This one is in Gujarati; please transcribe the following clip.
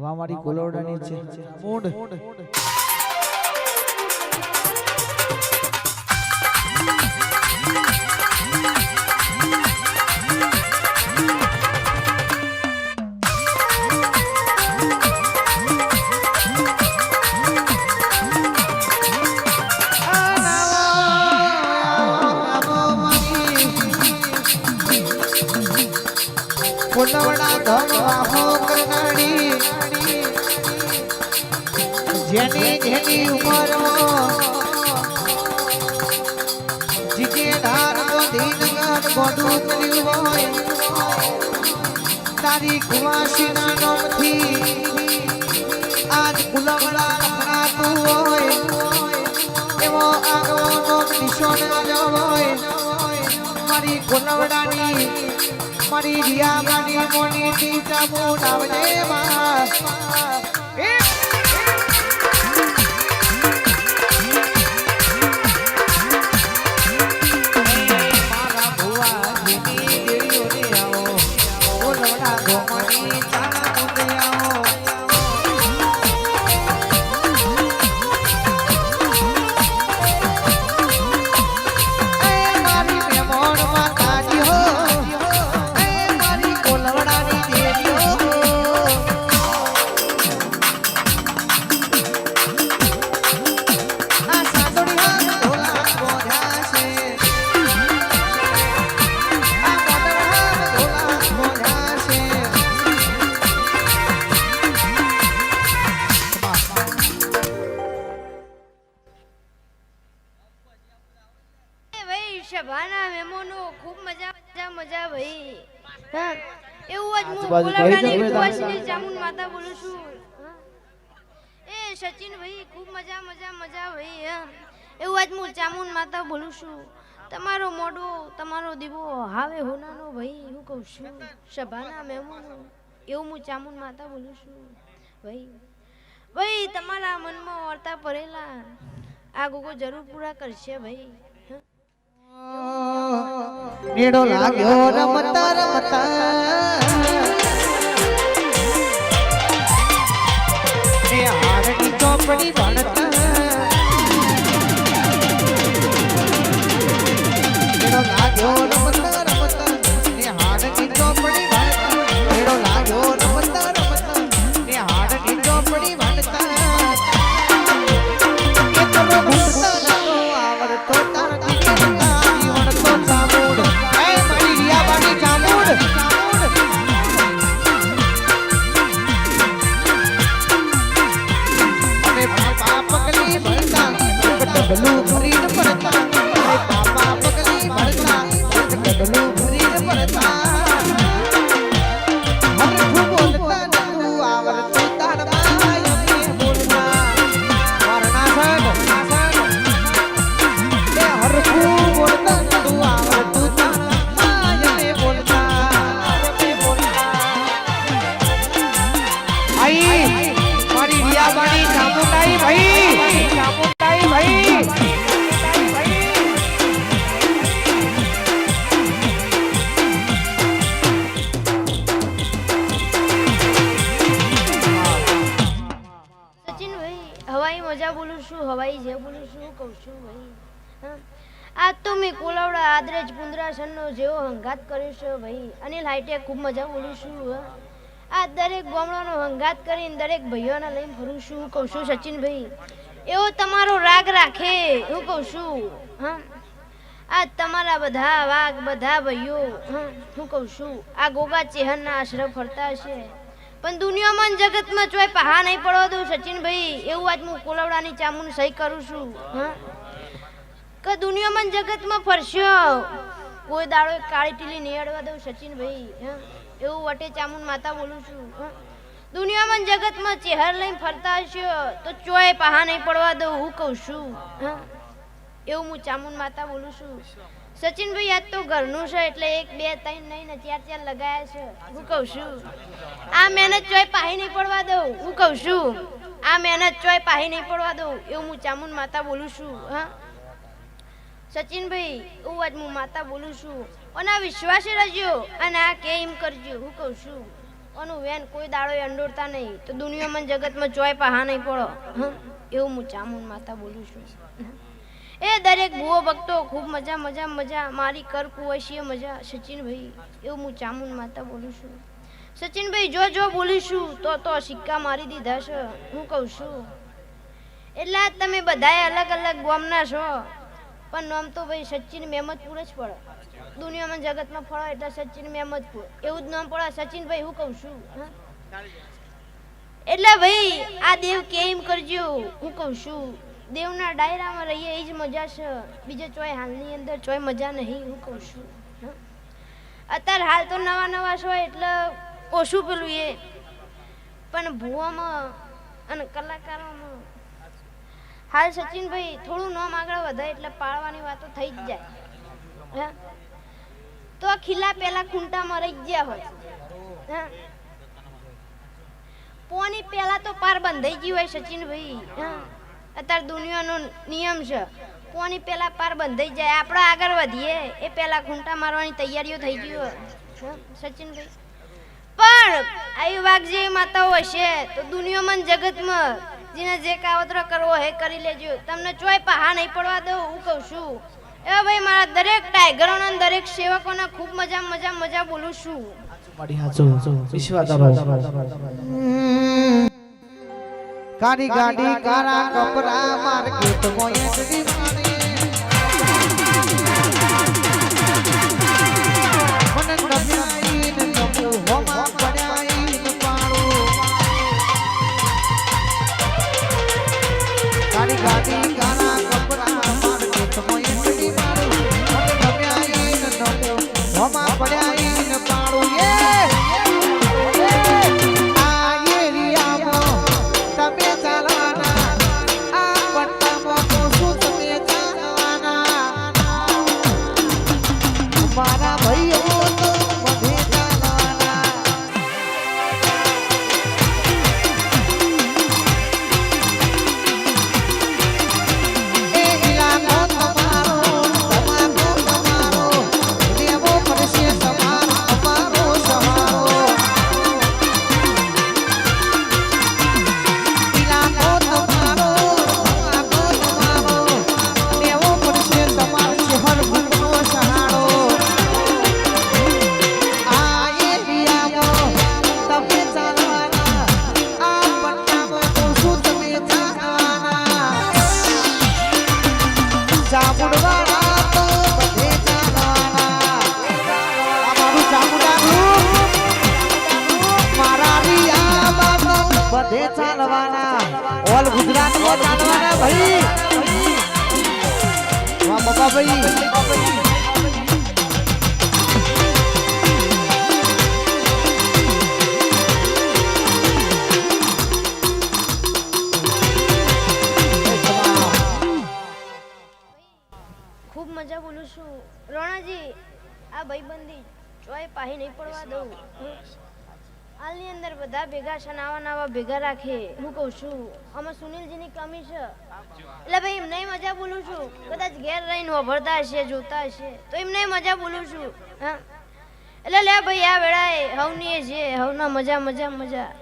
વા મારી કોલોડાની છે. મૂડ પુનવડા ધમ વાહો કરનાડી જેની જેની ઉંમર જીકે ધાર તો દીનગર ગોડું કર્યું હોય તારી કુવાસીના નોમથી આજ કુલવડા લખણાતું હોય એવો આગવો નોમ નિશોન આવ્યો હોય મારી કુલવડાની મારી રિયા મારી મોની ટીચા મોડાવજે માં હા એવું જ હું કુવાસની ચામુંડ માતા બોલું છું. એ સચિન ભાઈ ખૂબ મજા મજા મજા ભાઈ હા. એવું જ હું ચામુંડ માતા બોલું છું. તમારો મોઢો તમારો દીવો હાવે હોનાનો ભાઈ હું કહું છું સભાના મહેમાનો એવું હું ચામુન માતા બોલું છું. ભાઈ ભાઈ તમારા મનમાં વર્તા પડેલા આ ગોગો જરૂર પૂરા કરશે ભાઈ. નીડો લાગ્યો રમતા રમતા But આજ તો મેં કોલાવડા આદરેજ પુંદરાસનનો જેવો હંગાત કર્યો છે ભાઈ. અનિલ હાઈટે ખૂબ મજા બોલું છું આ દરેક ગામડાનો હંગાત કરીને દરેક ભાઈઓને લઈને ફરું છું. હું કહું છું, સચિનભાઈ, એવો તમારો રાગ રાખે, હું કહું છું, હા? આ તમારા બધા વાઘ, બધા ભાઈઓ હા? કહું છું, આ ગોગા ચેહનના આશ્રમ ફરતા હશે. પણ દુનિયામાં જગતમાં ચોય પહા નહીં પડવા દઉં, સચિનભાઈ, એવું આજ હું કોલાવડાની ચામુન સહી કરું છું, હા? કે દુનિયામાં જગતમાં ફરશો. કોઈ દાડો કાળી ટીલી નહીં અડવા દઉં સચિનભાઈ એવું વટે ચામુંડ માતા બોલું છું દુનિયામાં જગતમાં ચહેર લઈને ફરતા હશો, તો ચોય પહા નહીં પડવા દઉં, હું કહું છું એવું હું ચામુંડ માતા બોલું છું. સચિનભાઈ આજ તો ઘરનું છે, એટલે એક, બે, ત્રણ નહીં ને ચાર ચાર લગાયા છે, હું કહું છું. આ મહેનત ચોય પાહી નહીં પડવા દઉં, હું કહું છું. આ મહેનત ચોય પાહી નહીં પડવા દઉં, એવું હું ચામુંડ માતા બોલું છું, હા? સચિનભાઈ, હું આજ હું માતા બોલું છું. અને આ વિશ્વાસે રહેજો અને આ કે એમ કરજો, હું કહું છું. અને વેન કોઈ દાડો અંડોરતા નહીં, તો દુનિયામાં જગતમાં ચોય પહા નહીં પડો? એવું હું ચામુન માતા બોલું છું. એ દરેક ભૂવો ભક્તો, ખૂબ મજા મજા મજા, મારી કર કુવશીય મજા, સચિનભાઈ, એવું હું ચામુંડ માતા બોલું છું. સચિનભાઈ, જો જો બોલીશું તો તો સિક્કા મારી દીધા છે, હું કહું છું. એટલે તમે બધાએ અલગ અલગ ગોમના છો. પણ નામ તો ભાઈ સચિન મહેમદપુર જ પડે. દુનિયામાં જગતમાં ફળો એટલે સચિન મહેમદપુર. એવું જ નામ પડે. સચિન ભાઈ હું કહું છું? એટલે ભાઈ, આ દેવ કેમ કરજો. હું કહું છું, દેવના ડાયરામાં રહીએ એ જ મજા છે. બીજે ચોય હાલની અંદર ચોય મજા નહીં, હું કહું છું. અત્યારે હાલ તો નવા નવા છો એટલે ઓછું પેલું એ. પણ ભૂવામાં અને કલાકારોમાં હાલ સચિનભાઈ થોડું નામ આગળ વધે એટલે પાળવાની વાતો થઈ જ જાય? તો આ ખીલા પેલા ખૂંટામાં રહી ગયા હોય? પોની પેલા તો પાર બંધાઈ ગયું હોય સચિનભાઈ? અત્યારે દુનિયાનો નિયમ છે પોની પેલા પાર બંધાઈ જાય આપણે આગળ વધીએ એ પેલા ખૂંટા મારવાની તૈયારીઓ થઈ ગઈ હોય? સચિનભાઈ પણ આવી વાઘ જેવી માતાઓ હશે તો દુનિયામાં જગતમાં જેને જે કાવતરો કરવો હે કરી લેજો. તમને ચોય પહા નહીં પડવા દઉં હું કહું છું. એ ભાઈ મારા દરેક ટાઈગરોના અને દરેક સેવકોને ખૂબ મજા મજા મજા બોલું છું. મારી હાચો વિશ્વાસ કાળી ગાડી કાળા કપડા માર્કેટ મોયડી ખૂબ મજા બોલું છું. રોણાજી આ ભાઈબંધી ચોય પાહી નહીં પડવા દઉં. હાલની અંદર બધા ભેગા છે નવા નવા ભેગા રાખે. હું કહું છું, આમાં સુનિલજીની કમી છે. એટલે ભાઈ એમને મજા બોલું છું. કદાચ ઘેર રહીને વભરતા હશે, જોતા હશે, તો એમને મજા બોલું છું. હા? એટલે લે ભાઈ આ વેળાએ હવની છે હવના મજા મજા મજા.